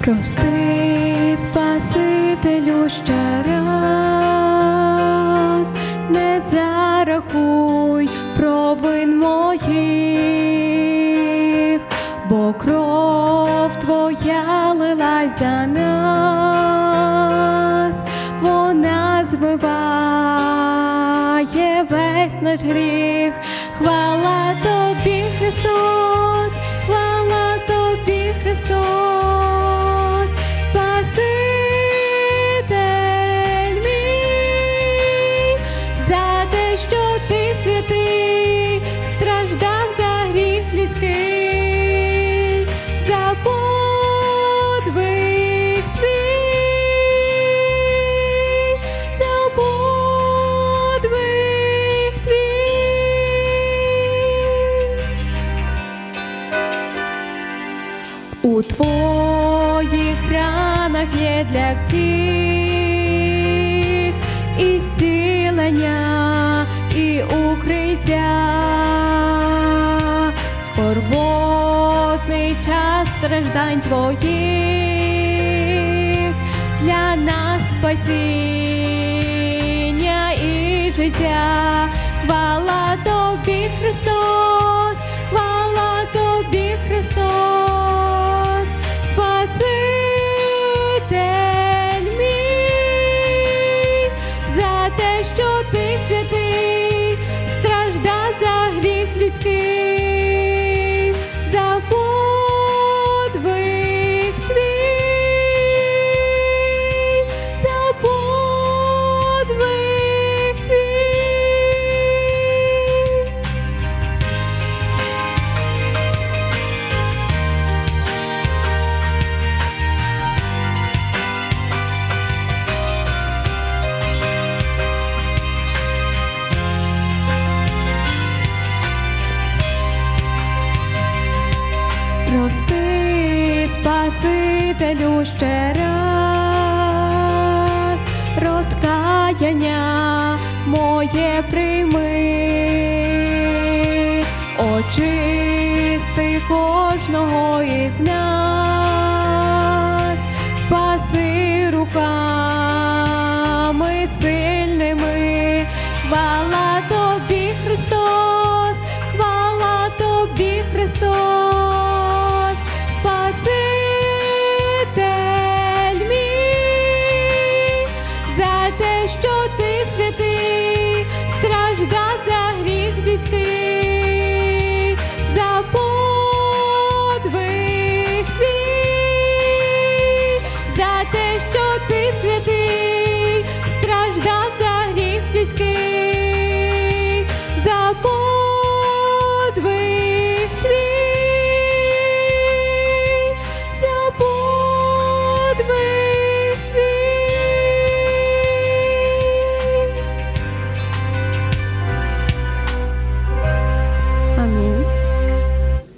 Прости, Спасителю ще не зарахуй провин моїх, бо кров твоя лилась нас, вона змиває весь наш гріх. Хвала У твоїх ранах є для всіх. І зцілення, і укриття, скорботний час страждань твоїх. Для нас спасіння і життя. Хвала тобі, Христос, Прости, Спасителю ще раз, розкаяння моє прийми, очисти кожного із нас, спаси руками сильними, хвала.